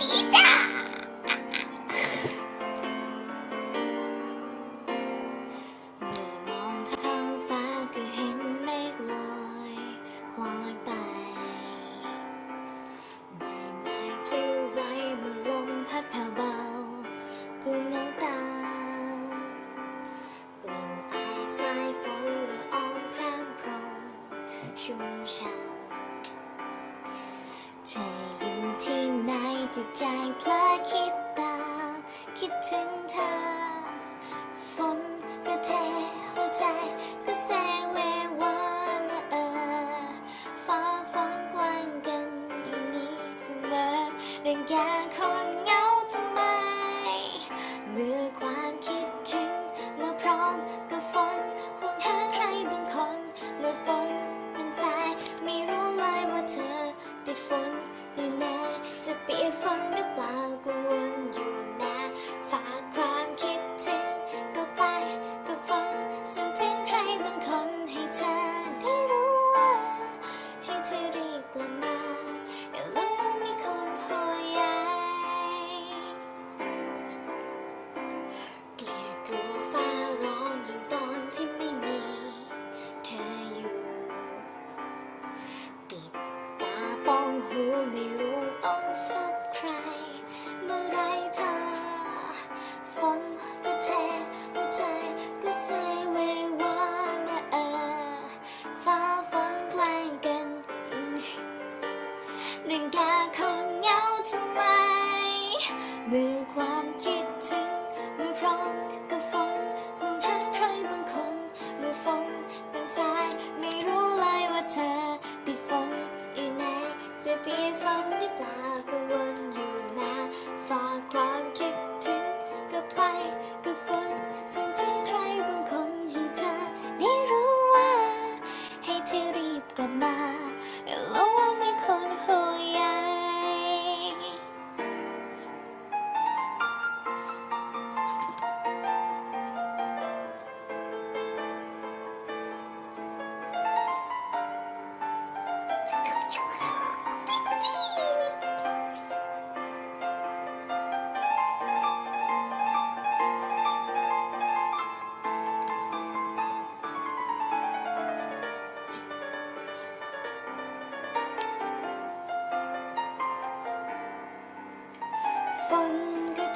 ดีจ้าเมื่ เห็นเมฆลอยคล้อยไปใบไม้ปลิวไหวเมื่อลมพัดแผ่วเบาก็เงาตามกลิ่นอายสายฝนละอองพรางพรมชุ่มช่ำเธออยู่ที่ไหนจิตใจเพลอคิดตาม คิดถึงเธอ ฝนก็เทหัวใจก็แสเววานเออฟ้าฝนกลางกันอยู่นี้เสมอเรื่องแก่คน จะเปียกฝนหรือเปล่ากังวลอยู่นะฝากความคิดถึงก็ไปกับฝนส่งถึงใครบางคนให้เธอได้รู้ว่า ให้เธอรีบกลับมาอย่าลืมว่ามีคนห่วงใยเกลียดกลัวฟ้าร้องยิ่งตอนที่ไม่มีเธออยู่ ปิดตาป้องหูไม่รู้ นึ่งแกคนเหงาทำไม เมื่อความคิดถึงเมื่อพร้อมกับฝนห่วงหาใครบางคน เมื่อฝนเป็นสายไม่รู้เลยว่าเธอติดฝนอยู่ไหนจะเปียกฝนหรือเปล่า ฝนก็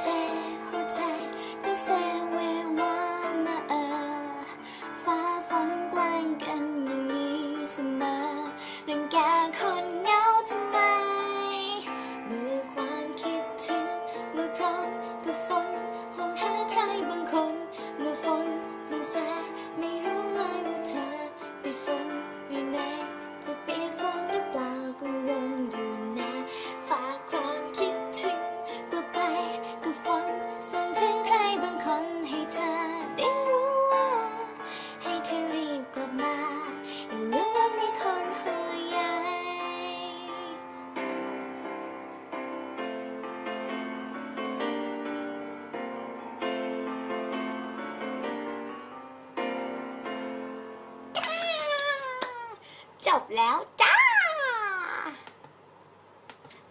จบแล้วจ้า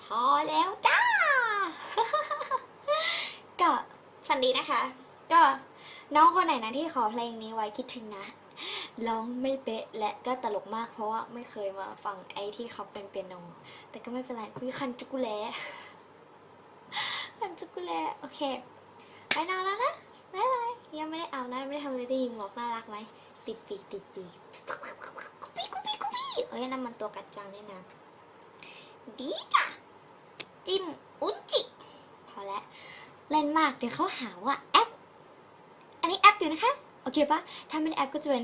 พอแล้วจ้า ก็ฝันดีนะคะ ก็น้องคนไหนนะที่ขอเพลงนี้ไว้คิดถึงนะร้องไม่เป๊ะและก็ตลกมากเพราะว่าไม่เคยมาฟังไอ้ที่เขาเป็นเปียโนแต่ก็ไม่เป็นไรคุยคันจุกุแลคันจุกุแลโอเคไปนอนแล้วนะบ๊ายบายยังไม่ได้เอานะยังไม่ได้ทำเลยได้ยินหมวกน่ารักไหมติดปีกติดปีก เอ้ยนั่นมันตัวกัดจังเนี่ยนะ ดีจ้ะ จิ้มอุจิ พอแล้ว เล่นมากเดี๋ยวเขาหาว่าแอป อันนี้แอปอยู่นะคะ โอเคปะถ้าไม่ได้แอปก็จะเป็น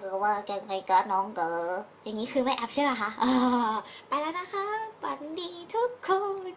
คือว่าแกไงก็น้องเก๋ออย่างนี้คือไม่แอปใช่ไหมคะอ่าไปแล้วนะคะฝันดีทุกคน